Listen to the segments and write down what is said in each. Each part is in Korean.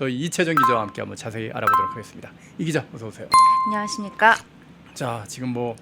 저희 이채정 기자와 함께 한번 자세히 알아보도록 하겠습니다. 이 기자 어서 오세요. 안녕하십니까. 자 지금 뭐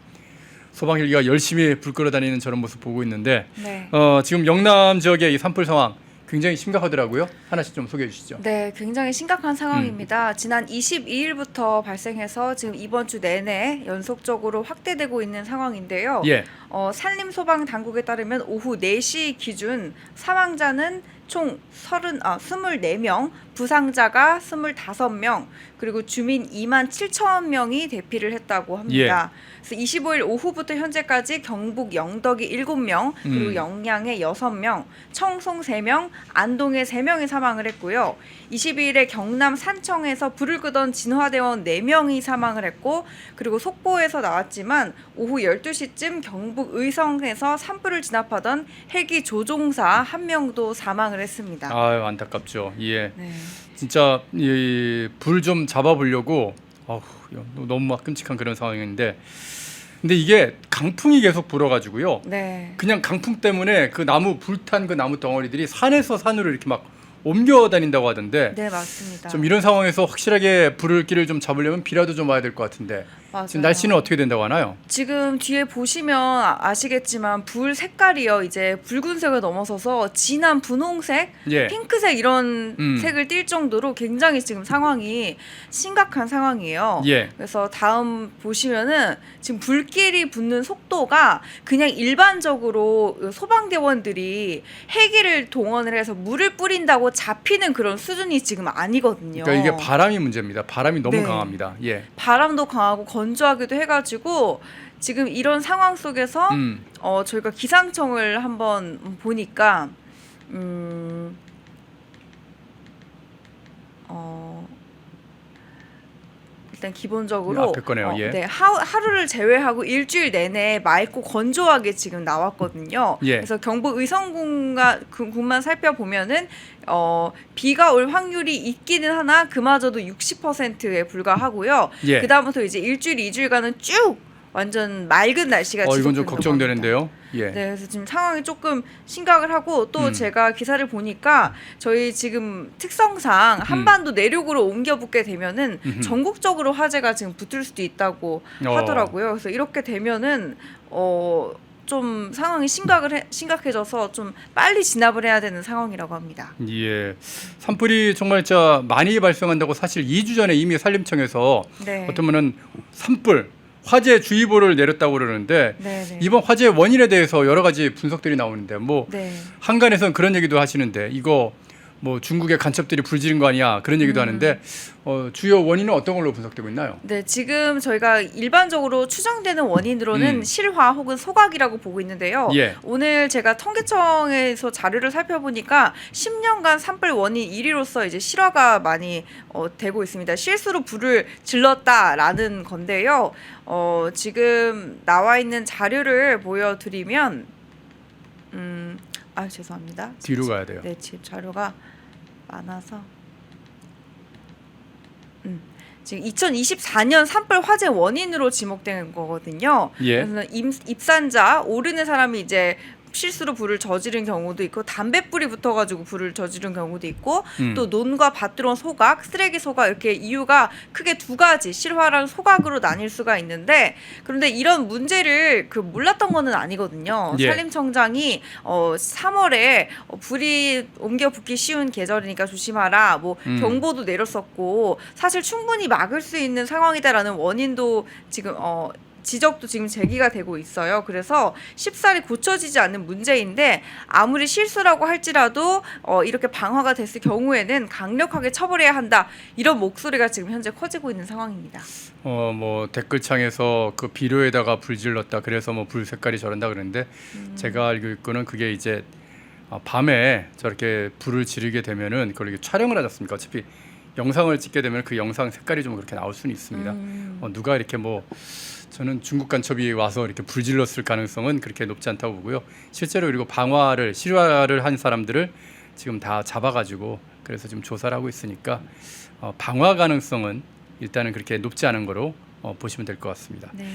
소방 헬기가 열심히 불 끌어다니는 저런 모습 보고 있는데 네. 어, 지금 영남 지역의 이 산불 상황 굉장히 심각하더라고요. 하나씩 좀 소개해 주시죠. 네, 굉장히 심각한 음. 상황입니다. 지난 22일부터 발생해서 지금 이번 주 내내 연속적으로 확대되고 있는 상황인데요. 예, 어, 산림 소방 당국에 따르면 오후 4시 기준 사망자는 총 30, 아, 24명, 부상자가 25명, 그리고 주민 2만 7천 명이 대피를 했다고 합니다. 예. 그래서 25일 오후부터 현재까지 경북 영덕이 7명, 그리고 음. 영양에 6명, 청송 3명, 안동에 3명이 사망을 했고요. 22일에 경남 산청에서 불을 끄던 진화대원 4명이 사망을 했고 그리고 속보에서 나왔지만 오후 12시쯤 경북 의성에서 산불을 진압하던 헬기 조종사 한 명도 사망을 했습니다. 아유 안타깝죠. 예, 네. 진짜 불좀 잡아보려고 어후, 너무 막 끔찍한 그런 상황인데, 근데 이게 강풍이 계속 불어가지고요. 네. 그냥 강풍 때문에 그 나무 불탄 그 나무 덩어리들이 산에서 산으로 이렇게 막 옮겨 다닌다고 하던데 네, 맞습니다. 좀 이런 상황에서 확실하게 불을 길을 좀 잡으려면 비라도 좀 와야 될 것 같은데 맞아요. 지금 날씨는 어떻게 된다고 하나요? 지금 뒤에 보시면 아- 아시겠지만 불 색깔이요. 이제 붉은색을 넘어서서 진한 분홍색, 예. 핑크색 이런 음. 색을 띌 정도로 굉장히 지금 상황이 심각한 상황이에요. 예. 그래서 다음 보시면은 지금 불길이 붙는 속도가 그냥 일반적으로 소방대원들이 헬기를 동원을 해서 물을 뿌린다고 잡히는 그런 수준이 지금 아니거든요. 그러니까 이게 바람이 문제입니다. 바람이 너무 네. 강합니다. 예. 바람도 강하고 건조하기도 해가지고 지금 이런 상황 속에서 음. 어 저희가 기상청을 한번 보니까 음. 어 일단 기본적으로 앞에 거네요, 예. 네, 하, 하루를 제외하고 일주일 내내 맑고 건조하게 지금 나왔거든요. 예. 그래서 경북 의성군가 그 군만 살펴보면은 어 비가 올 확률이 있기는 하나 그마저도 60%에 불과하고요. 예. 그다음부터 이제 일주일 이주일간은 쭉 완전 맑은 날씨가 어 이건 좀 지속된다고. 걱정되는데요. 예. 네, 그래서 지금 상황이 조금 심각을 하고 또 음. 제가 기사를 보니까 저희 지금 특성상 한반도 내륙으로 옮겨 붙게 되면은 음흠. 전국적으로 화재가 지금 붙을 수도 있다고 어. 하더라고요. 그래서 이렇게 되면은 어. 좀 상황이 심각을 해, 심각해져서 좀 빨리 진압을 해야 되는 상황이라고 합니다. 예. 산불이 정말 진짜 많이 발생한다고 사실 2주 전에 이미 산림청에서 네. 어쩌면은 산불 화재 주의보를 내렸다고 그러는데 네, 네. 이번 화재 원인에 대해서 여러 가지 분석들이 나오는데 뭐 네. 한간에선 그런 얘기도 하시는데 이거 뭐 중국의 간첩들이 불지른 거 아니야 그런 얘기도 음. 하는데 어, 주요 원인은 어떤 걸로 분석되고 있나요? 네, 지금 저희가 일반적으로 추정되는 원인으로는 음. 실화 혹은 소각이라고 보고 있는데요. 예. 오늘 제가 통계청에서 자료를 살펴보니까 10년간 산불 원인 1위로서 이제 실화가 많이 어, 되고 있습니다. 실수로 불을 질렀다라는 건데요. 어, 지금 나와 있는 자료를 보여드리면, 음, 아 죄송합니다. 뒤로 가야 돼요. 네, 지금 자료가 많아서. 음, 지금 2024년 산불 화재 원인으로 지목된 거거든요. 예. 그래서 임, 입산자 오르는 사람이 이제 실수로 불을 저지른 경우도 있고 담뱃불이 붙어가지고 불을 저지른 경우도 있고 음. 또 논과 밭 들어온 소각, 쓰레기 소각 이렇게 이유가 크게 두 가지 실화랑 소각으로 나뉠 수가 있는데 그런데 이런 문제를 그 몰랐던 거는 아니거든요. 예. 산림청장이 어 3월에 어, 불이 옮겨 붙기 쉬운 계절이니까 조심하라. 뭐 음. 경보도 내렸었고 사실 충분히 막을 수 있는 상황이다라는 원인도 지금 어 지적도 지금 제기가 되고 있어요. 그래서 쉽사리 고쳐지지 않는 문제인데 아무리 실수라고 할지라도 어, 이렇게 방화가 됐을 경우에는 강력하게 처벌해야 한다. 이런 목소리가 지금 현재 커지고 있는 상황입니다. 어 뭐 댓글창에서 그 비료에다가 불 질렀다 그래서 뭐 불 색깔이 저런다 그러는데 음. 제가 알고 있고는 그게 이제 아, 밤에 저렇게 불을 지르게 되면은 그걸 이렇게 촬영을 하지 않습니까? 어차피 영상을 찍게 되면 그 영상 색깔이 좀 그렇게 나올 수는 있습니다. 음. 어, 누가 이렇게 뭐 저는 중국 간첩이 와서 이렇게 불질렀을 가능성은 그렇게 높지 않다고 보고요. 실제로 그리고 방화를 실화를 한 사람들을 지금 다 잡아가지고 그래서 지금 조사를 하고 있으니까 어, 방화 가능성은 일단은 그렇게 높지 않은 거로 어, 보시면 될 것 같습니다. 네, 네.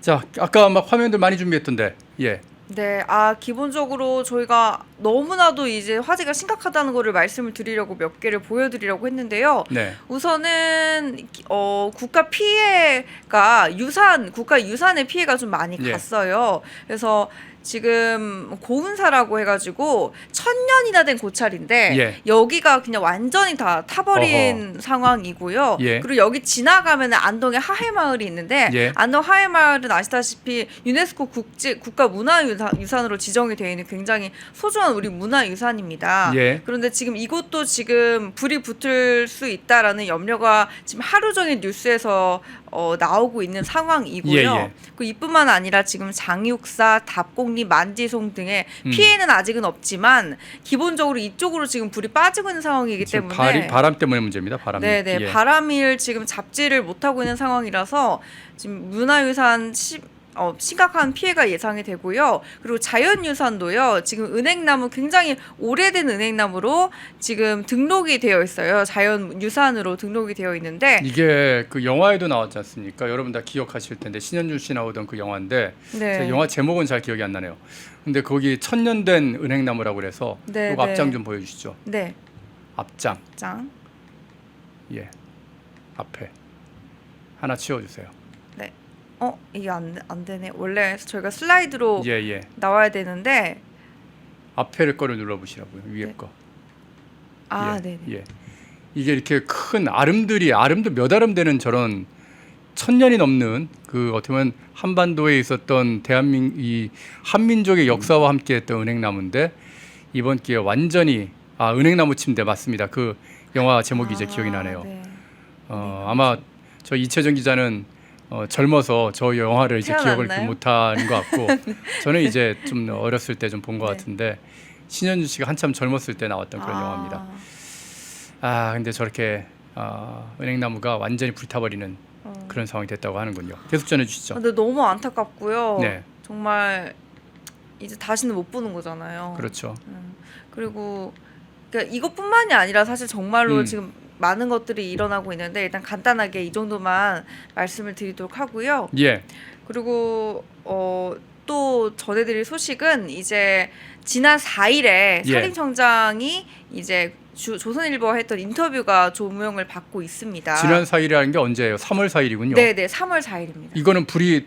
자, 아까 막 화면들 많이 준비했던데, 예, 네, 아 기본적으로 저희가 너무나도 이제 화재가 심각하다는 거를 말씀을 드리려고 몇 개를 보여드리려고 했는데요. 네. 우선은 어, 국가 피해가 유산 국가 유산의 피해가 좀 많이 예. 갔어요. 그래서 지금 고운사라고 해가지고 천년이나 된 고찰인데 예. 여기가 그냥 완전히 다 타버린 상황이고요. 예. 그리고 여기 지나가면 안동에 하회마을이 있는데 예. 안동 하회마을은 아시다시피 유네스코 국제 국가 문화유산으로 지정이 되어 있는 굉장히 소중한 우리 문화유산입니다. 예. 그런데 지금 이곳도 지금 불이 붙을 수 있다라는 염려가 지금 하루 종일 뉴스에서 어, 나오고 있는 상황이고요. 예, 예. 그 이뿐만 아니라 지금 장육사, 답곡 리, 만지송 등의 음. 피해는 아직은 없지만 기본적으로 이쪽으로 지금 불이 빠지고 있는 상황이기 지금 때문에 발이, 바람 때문에 문제입니다. 바람. 네 네 예. 바람을 지금 잡지를 못 하고 있는 상황이라서 지금 문화유산 시, 어, 심각한 피해가 예상이 되고요. 그리고 자연유산도요. 지금 은행나무 굉장히 오래된 은행나무로 지금 등록이 되어 있어요. 자연유산으로 등록이 되어 있는데 이게 그 영화에도 나왔지 않습니까? 여러분 다 기억하실 텐데 신현준 씨 나오던 그 영화인데 네. 영화 제목은 잘 기억이 안 나네요. 근데 거기 천년된 은행나무라고 그래서 네, 요거 네. 앞장 좀 보여주시죠. 네. 앞장. 장. 예. 앞에 하나 치워주세요. 어, 이게 안, 안 되네. 원래 저희가 슬라이드로 예 예. 나와야 되는데 앞에를 거를 눌러보시라고요. 위에 네. 거. 아, 예, 네, 네. 예. 이게 이렇게 큰 아름들이 아름도 몇 아름 되는 저런 천 년이 넘는 그 어떻게 보면 한반도에 있었던 대한민 이 한민족의 역사와 함께했던 은행나무인데 이번 기회 에 완전히 아 은행나무 침대 맞습니다. 그 영화 제목이 이제 아, 기억이 나네요. 네. 어, 아마 저 이채정 기자는 어, 젊어서 저 영화를 이제 기억을 태어났나요? 못하는 것 같고 저는 이제 좀 어렸을 때 좀 본 것 네. 같은데 신현준 씨가 한참 젊었을 때 나왔던 그런 아, 영화입니다. 아 근데 저렇게 아, 은행나무가 완전히 불타버리는 어. 그런 상황이 됐다고 하는군요. 계속 전해 주시죠. 근데 너무 안타깝고요. 네, 정말 이제 다시는 못 보는 거잖아요. 그렇죠. 음, 그리고 그러니까 이것뿐만이 아니라 사실 정말로 음. 지금 많은 것들이 일어나고 있는데 일단 간단하게 이 정도만 말씀을 드리도록 하고요. 예, 그리고 어, 또 전해드릴 소식은 이제 지난 4일에 예. 산림청장이 이제 주, 조선일보와 했던 인터뷰가 조명을 받고 있습니다. 지난 4일이라는 게 언제예요? 3월 4일이군요. 네네 3월 4일입니다. 이거는 불이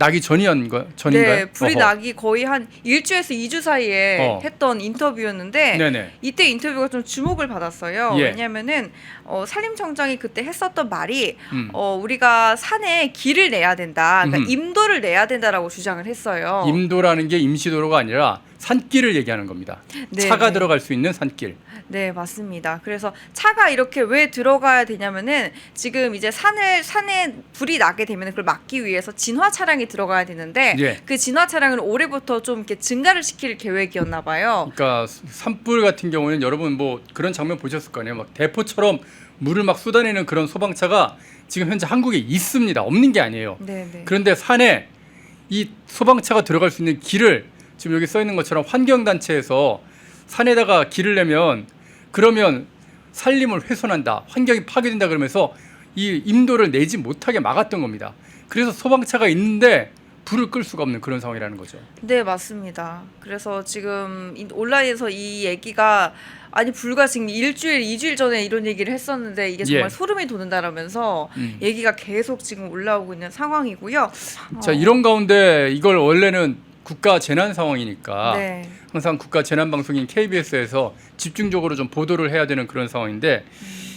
나기 전이었가 전인가요? 네, 불이 어허. 나기 거의 한 일주에서 2주 사이에 어. 했던 인터뷰였는데 네네. 이때 인터뷰가 좀 주목을 받았어요. 예. 왜냐하면은 어, 산림청장이 그때 했었던 말이 음. 어, 우리가 산에 길을 내야 된다, 그러니까. 임도를 내야 된다라고 주장을 했어요. 임도라는 게 임시도로가 아니라 산길을 얘기하는 겁니다. 네, 차가 네. 들어갈 수 있는 산길. 네, 맞습니다. 그래서 차가 이렇게 왜 들어가야 되냐면은 지금 이제 산을 산에 불이 나게 되면 그걸 막기 위해서 진화 차량이 들어가야 되는데 예. 그 진화 차량을 올해부터 좀 이렇게 증가를 시킬 계획이었나 봐요. 그러니까 산불 같은 경우는 여러분 뭐 그런 장면 보셨을 거 아니에요. 막 대포처럼 물을 막 쏟아내는 그런 소방차가 지금 현재 한국에 있습니다. 없는 게 아니에요. 네, 네. 그런데 산에 이 소방차가 들어갈 수 있는 길을 지금 여기 써 있는 것처럼 환경단체에서 산에다가 길을 내면 그러면 산림을 훼손한다, 환경이 파괴된다 그러면서 이 임도를 내지 못하게 막았던 겁니다. 그래서 소방차가 있는데 불을 끌 수가 없는 그런 상황이라는 거죠. 네, 맞습니다. 그래서 지금 이- 온라인에서 이 얘기가 아니 불과 지금 일주일, 이주일 전에 이런 얘기를 했었는데 이게 정말 예. 소름이 돋는다라면서 음. 얘기가 계속 지금 올라오고 있는 상황이고요. 자 어, 이런 가운데 이걸 원래는 국가 재난 상황이니까 네. 항상 국가 재난 방송인 KBS에서 집중적으로 좀 보도를 해야 되는 그런 상황인데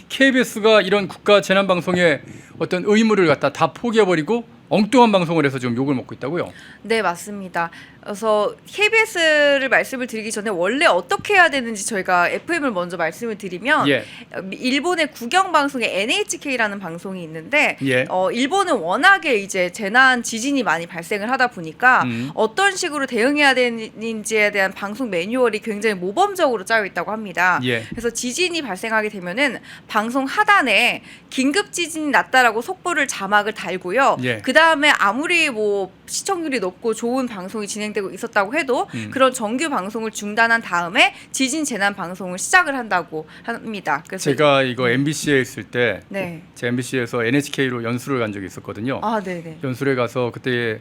KBS가 이런 국가 재난 방송의 어떤 의무를 갖다 다 포기해 버리고 엉뚱한 방송을 해서 지금 욕을 먹고 있다고요. 네, 맞습니다. 그래서 KBS를 말씀을 드리기 전에 원래 어떻게 해야 되는지 저희가 FM을 먼저 말씀을 드리면 예. 어, 일본의 국영 방송의 NHK라는 방송이 있는데 예. 어, 일본은 워낙에 이제 재난 지진이 많이 발생을 하다 보니까 음. 어떤 식으로 대응해야 되는지에 대한 방송 매뉴얼이 굉장히 모범적으로 짜여 있다고 합니다. 예. 그래서 지진이 발생하게 되면은 방송 하단에 긴급 지진이 났다라고 속보를 자막을 달고요. 예. 그 다음 에 아무리 뭐 시청률이 높고 좋은 방송이 진행되고 있었다고 해도 음. 그런 정규 방송을 중단한 다음에 지진 재난 방송을 시작을 한다고 합니다. 그래서 제가 이거 MBC에 있을 때 네. 제 MBC에서 NHK로 연수를 간 적이 있었거든요. 아, 네, 네. 연수에 가서 그때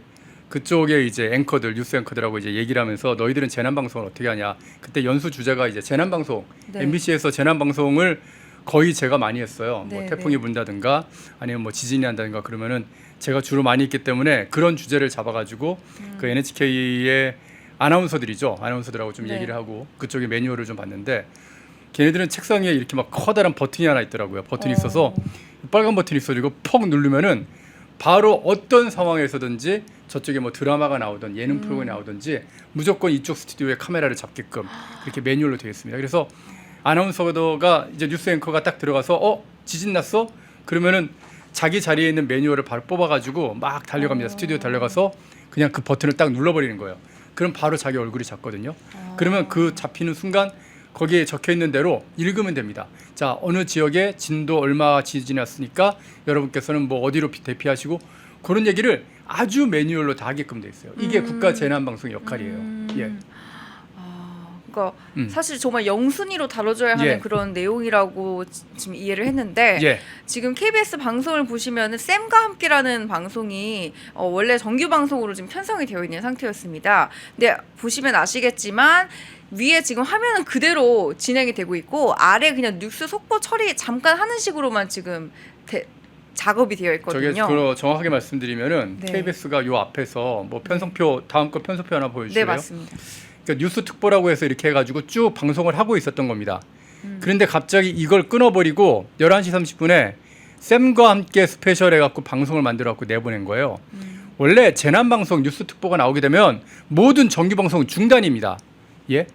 그쪽에 이제 앵커들 뉴스 앵커들하고 이제 얘기를 하면서 너희들은 재난 방송을 어떻게 하냐. 그때 연수 주제가 이제 재난 방송 네. MBC에서 재난 방송을 거의 제가 많이 했어요. 뭐 네, 태풍이 네. 분다든가 아니면 뭐 지진이 난다든가 그러면은 제가 주로 많이 했기 때문에 그런 주제를 잡아가지고 그 NHK의 아나운서들이죠. 아나운서들하고 좀 네. 얘기를 하고 그쪽에 매뉴얼을 좀 봤는데 걔네들은 책상 위에 이렇게 막 커다란 버튼이 하나 있더라고요. 버튼이 어. 있어서 빨간 버튼이 있어 이거 퍽 누르면은 바로 어떤 상황에서든지 저쪽에 뭐 드라마가 나오든 예능 프로그램이 나오든지 무조건 이쪽 스튜디오에 카메라를 잡게끔 그렇게 매뉴얼로 되어 있습니다. 그래서 아나운서가 이제 뉴스 앵커가 딱 들어가서 어 지진 났어 그러면은 자기 자리에 있는 매뉴얼을 바로 뽑아가지고 막 달려갑니다. 어. 스튜디오 달려가서 그냥 그 버튼을 딱 눌러버리는 거예요. 그럼 바로 자기 얼굴이 잡거든요. 그러면 그 잡히는 순간 거기에 적혀 있는 대로 읽으면 됩니다. 자 어느 지역에 진도 얼마 지진이 났으니까 여러분께서는 뭐 어디로 피- 대피하시고 그런 얘기를 아주 매뉴얼로 다 하게끔 돼 있어요. 이게 음. 국가 재난 방송의 역할이에요. 음. 예. 아, 그러니까 음. 사실 정말 영순위로 다뤄줘야 하는 예. 그런 내용이라고 지- 지금 이해를 했는데 예. 지금 KBS 방송을 보시면은 쌤과 함께라는 방송이 어, 원래 정규 방송으로 지금 편성이 되어 있는 상태였습니다. 근데 보시면 아시겠지만 위에 지금 화면은 그대로 진행이 되고 있고 아래 그냥 뉴스 속보 처리 잠깐 하는 식으로만 지금 대- 작업이 되어 저게 있거든요. 그 정확하게 말씀드리면은 네. KBS가 요 앞에서 뭐 편성표 다음 거 편성표 하나 네 보여주실래요? 맞습니다. 그러니까 뉴스 특보라고 해서 이렇게 해가지고 쭉 방송을 하고 있었던 겁니다. 음. 그런데 갑자기 이걸 끊어버리고 11시 30분에 쌤과 함께 스페셜 해갖고 방송을 만들어갖고 내보낸 거예요. 음. 원래 재난 방송 뉴스 특보가 나오게 되면 모든 정규 방송 중단입니다. 예?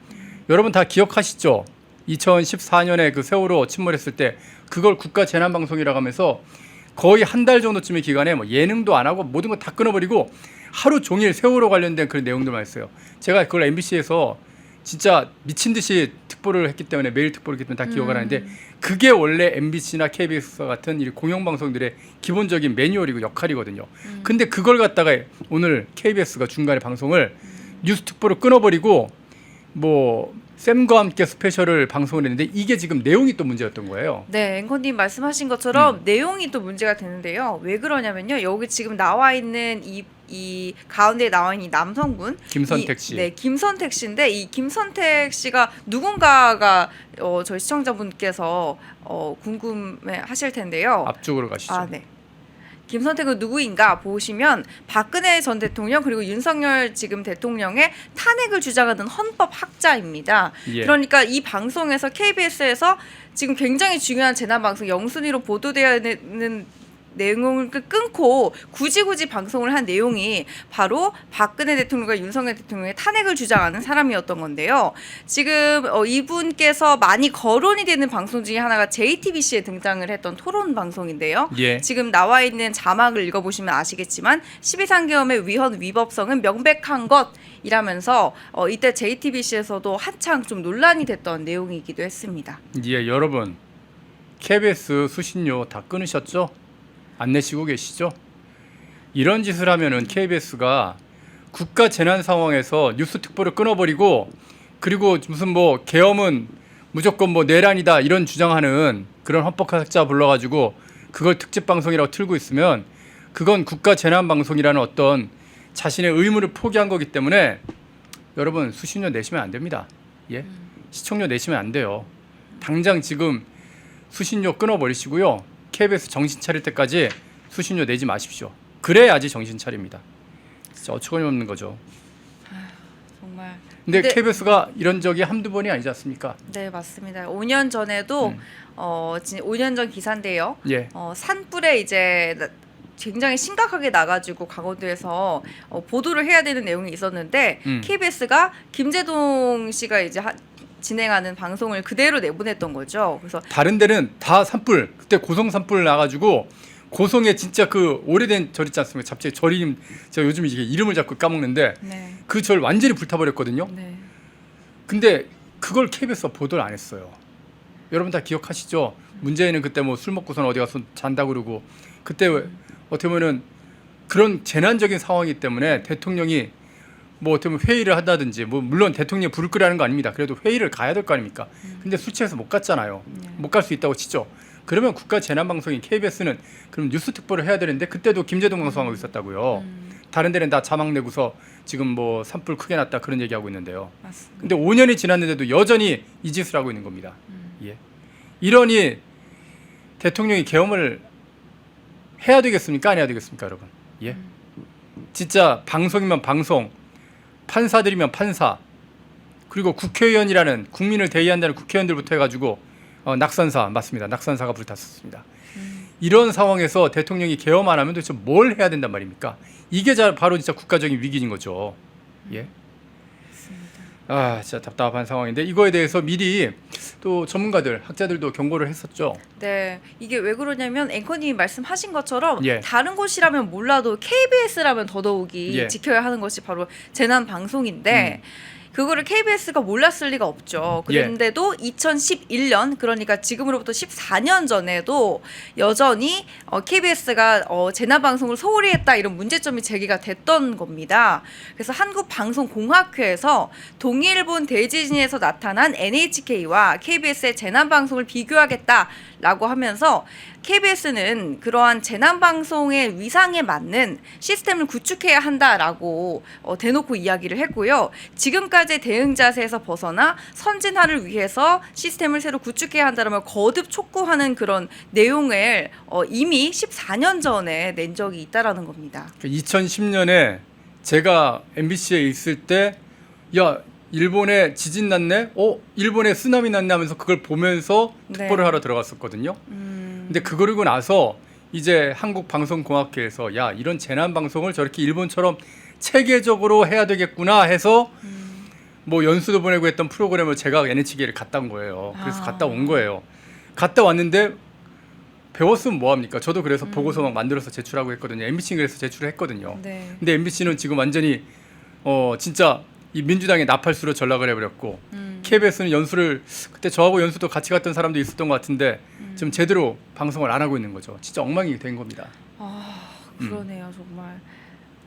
여러분 다 기억하시죠? 2014년에 그 세월호 침몰했을 때 그걸 국가 재난 방송이라고 하면서 거의 한 달 정도쯤의 기간에 뭐 예능도 안 하고 모든 거 다 끊어버리고 하루 종일 세월호 관련된 그런 내용들만 했어요. 제가 그걸 MBC에서 진짜 미친 듯이 특보를 했기 때문에 매일 특보를 했기 때문에 다 기억을 음. 하는데 그게 원래 MBC나 KBS 같은 이 공영방송들의 기본적인 매뉴얼이고 역할이거든요. 음. 근데 그걸 갖다가 오늘 KBS가 중간에 방송을 뉴스 특보를 끊어버리고 뭐 쌤과 함께 스페셜을 방송을 했는데 이게 지금 내용이 또 문제였던 거예요. 네, 앵커님 말씀하신 것처럼 음. 내용이 또 문제가 되는데요. 왜 그러냐면요. 여기 지금 나와 있는 이, 이 가운데 나와 있는 이 남성분 김선택 이- 씨. 네, 김선택 씨인데 이 김선택 씨가 누군가가 어, 저희 시청자분께서 어, 궁금해 하실 텐데요. 앞쪽으로 가시죠. 아, 네. 김선택은 누구인가 보시면 박근혜 전 대통령 그리고 윤석열 지금 대통령의 탄핵을 주장하는 헌법 학자입니다. 예. 그러니까 이 방송에서 KBS에서 지금 굉장히 중요한 재난 방송 영순위로 보도되어야 되는 내용을 끄- 끊고 굳이 굳이 방송을 한 내용이 바로 박근혜 대통령과 윤석열 대통령의 탄핵을 주장하는 사람이었던 건데요. 지금 어, 이분께서 많이 거론이 되는 방송 중에 하나가 JTBC에 등장을 했던 토론 방송인데요. 예. 지금 나와 있는 자막을 읽어보시면 아시겠지만 12상계엄의 위헌 위법성은 명백한 것이라면서 어, 이때 JTBC에서도 한창 좀 논란이 됐던 내용이기도 했습니다. 예, 여러분 KBS 수신료 다 끊으셨죠? 안 내시고 계시죠? 이런 짓을 하면은 KBS가 국가 재난 상황에서 뉴스 특보를 끊어버리고 그리고 무슨 뭐 계엄은 무조건 뭐 내란이다 이런 주장하는 그런 헌법학자 불러가지고 그걸 특집 방송이라고 틀고 있으면 그건 국가 재난 방송이라는 어떤 자신의 의무를 포기한 거기 때문에 여러분 수신료 내시면 안 됩니다. 예, 시청료 내시면 안 돼요. 당장 지금 수신료 끊어버리시고요. KBS 정신 차릴 때까지 수신료 내지 마십시오. 그래야지 정신 차립니다. 진짜 어처구니 없는 거죠. 정말 근데 근데- KBS가 이런 적이 한두 번이 아니지 않습니까? 네 맞습니다. 5년 전에도 음. 어, 진- 5년 전 기사인데요. 예. 어, 산불에 이제 나- 굉장히 심각하게 나가지고 강원도에서 어, 보도를 해야 되는 내용이 있었는데 음. KBS가 김재동 씨가 이제 하, 진행하는 방송을 그대로 내보냈던 거죠. 그래서 다른 데는 다 산불 그때 고성 산불 나가지고 고성에 진짜 그 오래된 절 있지 않습니까? 갑자기 절이 제가 요즘 이게 이름을 자꾸 까먹는데 네, 그 절 완전히 불타버렸거든요. 네, 근데 그걸 KBS가 보도를 안 했어요. 여러분 다 기억하시죠? 문재인은 그때 뭐 술 먹고선 어디 가서 잔다 그러고 그때 왜- 어떻게 보면은 그런 재난적인 상황이기 때문에 대통령이 뭐 어떻게 보면 회의를 한다든지 뭐 물론 대통령이 불을 끄라는 거 아닙니다. 그래도 회의를 가야 될 거 아닙니까? 근데 술 취해서 못 갔잖아요. 네. 못갈 수 있다고 치죠. 그러면 국가 재난 방송인 KBS는 그럼 뉴스 특보를 해야 되는데 그때도 김재동 방송하고 있었다고요. 음, 다른 데는 다 자막 내고서 지금 뭐 산불 크게 났다 그런 얘기하고 있는데요. 맞습니다. 근데 5년이 지났는데도 여전히 이 짓을 하고 있는 겁니다. 음. 예. 이러니 대통령이 계엄을 해야 되겠습니까? 안 해야 되겠습니까, 여러분? 예. 음. 진짜 방송이면 방송, 판사들이면 판사, 그리고 국회의원이라는 국민을 대의한다는 국회의원들부터 해가지고 어, 낙선사 맞습니다. 낙선사가 불탔었습니다. 음. 이런 상황에서 대통령이 계엄 안 하면 도대체 뭘 해야 된단 말입니까? 이게 자- 바로 진짜 국가적인 위기인 거죠. 예. 아, 진짜 답답한 상황인데 이거에 대해서 미리 또 전문가들, 학자들도 경고를 했었죠. 네, 이게 왜 그러냐면 앵커님이 말씀하신 것처럼 예. 다른 곳이라면 몰라도 KBS라면 더더욱이 예. 지켜야 하는 것이 바로 재난 방송인데 그거를 KBS가 몰랐을 리가 없죠. 예. 그런데도 2011년 그러니까 지금으로부터 14년 전에도 여전히 어, KBS가 어, 재난 방송을 소홀히 했다 이런 문제점이 제기가 됐던 겁니다. 그래서 한국 방송 공학회에서 동일본 대지진에서 나타난 NHK와 KBS의 재난 방송을 비교하겠다라고 하면서 KBS는 그러한 재난 방송의 위상에 맞는 시스템을 구축해야 한다라고 어, 대놓고 이야기를 했고요. 지금까지의 대응 자세에서 벗어나 선진화를 위해서 시스템을 새로 구축해야 한다라며 거듭 촉구하는 그런 내용을 어, 이미 14년 전에 낸 적이 있다라는 겁니다. 2010년에 제가 MBC에 있을 때, 야 일본에 지진 났네, 어 일본에 쓰나미 났네 하면서 그걸 보면서 네. 특보를 하러 들어갔었거든요. 음, 근데 그러고 나서 이제 한국방송공학회에서 야 이런 재난 방송을 저렇게 일본처럼 체계적으로 해야 되겠구나 해서 음, 뭐 연수도 보내고 했던 프로그램을 제가 NHK를 갔다 온 거예요. 그래서 아. 갔다 온 거예요. 갔다 왔는데 배웠으면 뭐 합니까? 저도 그래서 음. 보고서 막 만들어서 제출하고 했거든요. MBC는 그래서 제출을 했거든요. 네. 근데 MBC는 지금 완전히 어 진짜 이 민주당의 나팔수로 전락을 해버렸고 음, KBS는 연수를 그때 저하고 연수도 같이 갔던 사람도 있었던 것 같은데 음. 지금 제대로 방송을 안 하고 있는 거죠. 진짜 엉망이 된 겁니다. 아 음. 그러네요 정말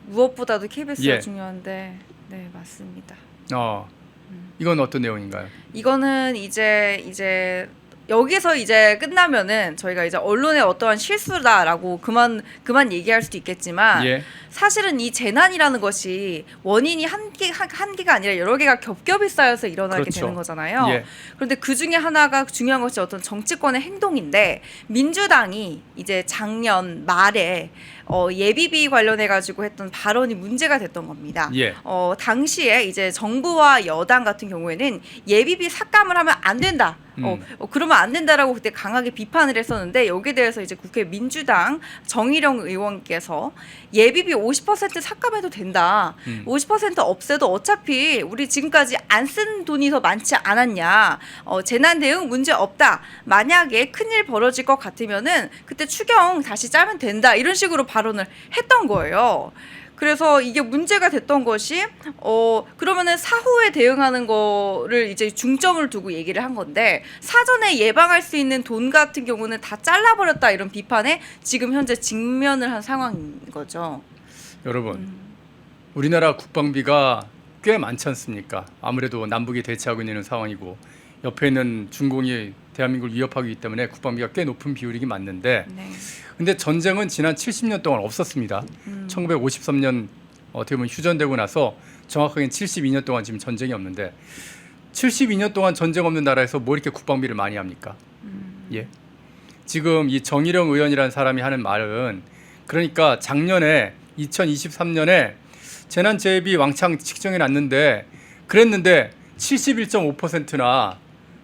무엇보다도 KBS가 예. 중요한데 네 맞습니다. 어 음. 이건 어떤 내용인가요? 이거는 이제 이제 여기서 이제 끝나면은 저희가 이제 언론의 어떠한 실수다라고 그만 그만 얘기할 수도 있겠지만 예, 사실은 이 재난이라는 것이 원인이 한개 한, 한 개가 아니라 여러 개가 겹겹이 쌓여서 일어나게 그렇죠. 되는 거잖아요. 예, 그런데 그 중에 하나가 중요한 것이 어떤 정치권의 행동인데 민주당이 이제 작년 말에 어, 예비비 관련해 가지고 했던 발언이 문제가 됐던 겁니다. 예, 어, 당시에 이제 정부와 여당 같은 경우에는 예비비 삭감을 하면 안 된다. 어, 음. 어, 그러면 안 된다라고 그때 강하게 비판을 했었는데 여기에 대해서 이제 국회 민주당 정의령 의원께서 예비비 50% 삭감해도 된다. 음. 50% 없애도 어차피 우리 지금까지 안 쓴 돈이 더 많지 않았냐. 어, 재난 대응 문제 없다. 만약에 큰일 벌어질 것 같으면은 그때 추경 다시 짜면 된다. 이런 식으로 발언을 했던 거예요. 그래서 이게 문제가 됐던 것이 어 그러면은 사후에 대응하는 거를 이제 중점을 두고 얘기를 한 건데 사전에 예방할 수 있는 돈 같은 경우는 다 잘라버렸다 이런 비판에 지금 현재 직면을 한 상황인 거죠. 여러분 음. 우리나라 국방비가 꽤 많지 않습니까? 아무래도 남북이 대치하고 있는 상황이고 옆에 있는 중공이 대한민국을 위협하고 있기 때문에 국방비가 꽤 높은 비율이긴 맞는데 네. 근데 전쟁은 지난 70년 동안 없었습니다. 음. 1953년 어떻게 보면 휴전되고 나서 정확하게는 72년 동안 지금 전쟁이 없는데 72년 동안 전쟁 없는 나라에서 뭐 이렇게 국방비를 많이 합니까? 음. 예. 지금 이 정일영 의원이라는 사람이 하는 말은 그러니까 작년에 2023년에 재난재해비 왕창 측정해 놨는데 그랬는데 71.5%나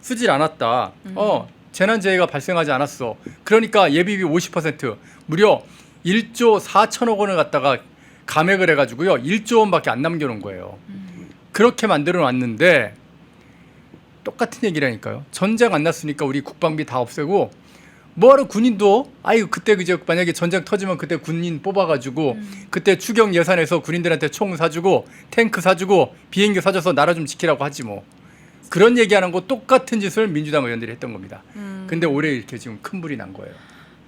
쓰질 않았다. 어, 재난재해가 발생하지 않았어. 그러니까 예비비 50% 무려 1조 4천억 원을 갖다가 감액을 해가지고요 1조 원밖에 안 남겨놓은 거예요. 그렇게 만들어 놨는데 똑같은 얘기라니까요. 전쟁 안 났으니까 우리 국방비 다 없애고 뭐하러 군인도 아유 그때 그저 만약에 전쟁 터지면 그때 군인 뽑아가지고 그때 추경 예산에서 군인들한테 총 사주고 탱크 사주고 비행기 사줘서 나라 좀 지키라고 하지 뭐 그런 얘기하는 거 똑같은 짓을 민주당 의원들이 했던 겁니다. 음. 근데 올해 이렇게 지금 큰 불이 난 거예요.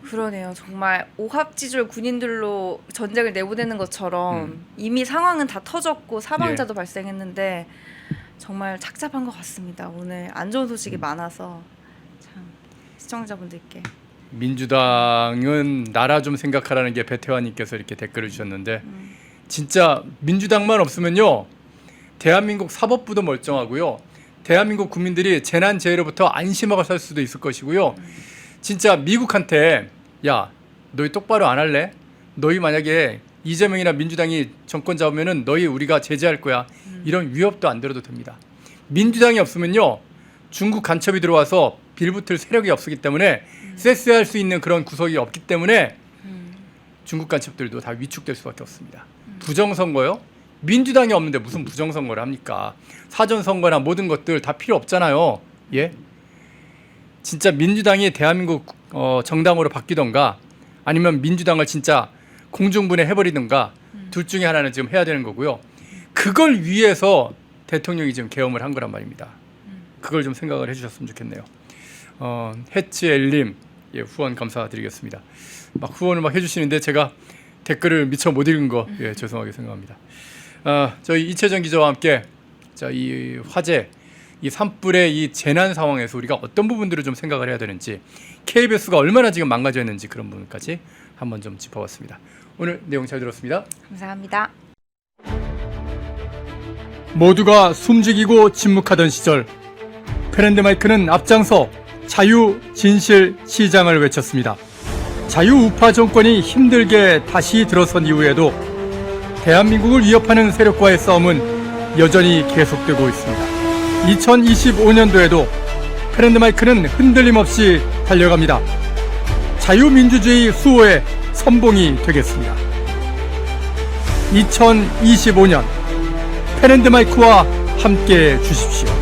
그러네요. 정말 오합지졸 군인들로 전쟁을 내보내는 것처럼 음. 이미 상황은 다 터졌고 예. 사망자도 발생했는데 정말 착잡한 것 같습니다. 오늘 안 좋은 소식이 음. 많아서 참 시청자분들께 민주당은 나라 좀 생각하라는 게 배태환님께서 이렇게 댓글을 주셨는데 진짜 민주당만 없으면요 대한민국 사법부도 멀쩡하고요 대한민국 국민들이 재난 재해로부터 안심하고 살 수도 있을 것이고요 진짜 미국한테 야 너희 똑바로 안 할래? 너희 만약에 이재명이나 민주당이 정권 잡으면은 너희 우리가 제재할 거야 이런 위협도 안 들어도 됩니다 민주당이 없으면요 중국 간첩이 들어와서 빌붙을 세력이 없기 때문에 쎄쎄할 수 있는 그런 구석이 없기 때문에 중국 간첩들도 다 위축될 수밖에 없습니다. 부정선거요? 민주당이 없는데 무슨 부정선거를 합니까? 사전선거나 모든 것들 다 필요 없잖아요. 예? 진짜 민주당이 대한민국 어, 정당으로 바뀌던가 아니면 민주당을 진짜 공중분해 해버리든가 둘 중에 하나는 지금 해야 되는 거고요. 그걸 위해서 대통령이 지금 계엄을 한 거란 말입니다. 그걸 좀 생각을 해주셨으면 좋겠네요. 어, 해치엘님 예, 후원 감사드리겠습니다. 막 후원을 막 해주시는데 제가 댓글을 미처 못 읽은 거 예, 죄송하게 생각합니다. 아, 저희 이채정 기자와 함께 자, 이 화재, 이 산불의 이 재난 상황에서 우리가 어떤 부분들을 좀 생각을 해야 되는지 KBS가 얼마나 지금 망가져 있는지 그런 부분까지 한번 좀 짚어봤습니다. 오늘 내용 잘 들었습니다. 감사합니다. 모두가 숨죽이고 침묵하던 시절 페렌드 마이크는 앞장서 자유 진실 시장을 외쳤습니다. 자유 우파 정권이 힘들게 다시 들어선 이후에도 대한민국을 위협하는 세력과의 싸움은 여전히 계속되고 있습니다. 2025년도에도 페렌드 마이크는 흔들림 없이 달려갑니다. 자유민주주의 수호의 선봉이 되겠습니다. 2025년 페렌드 마이크와 함께 해 주십시오.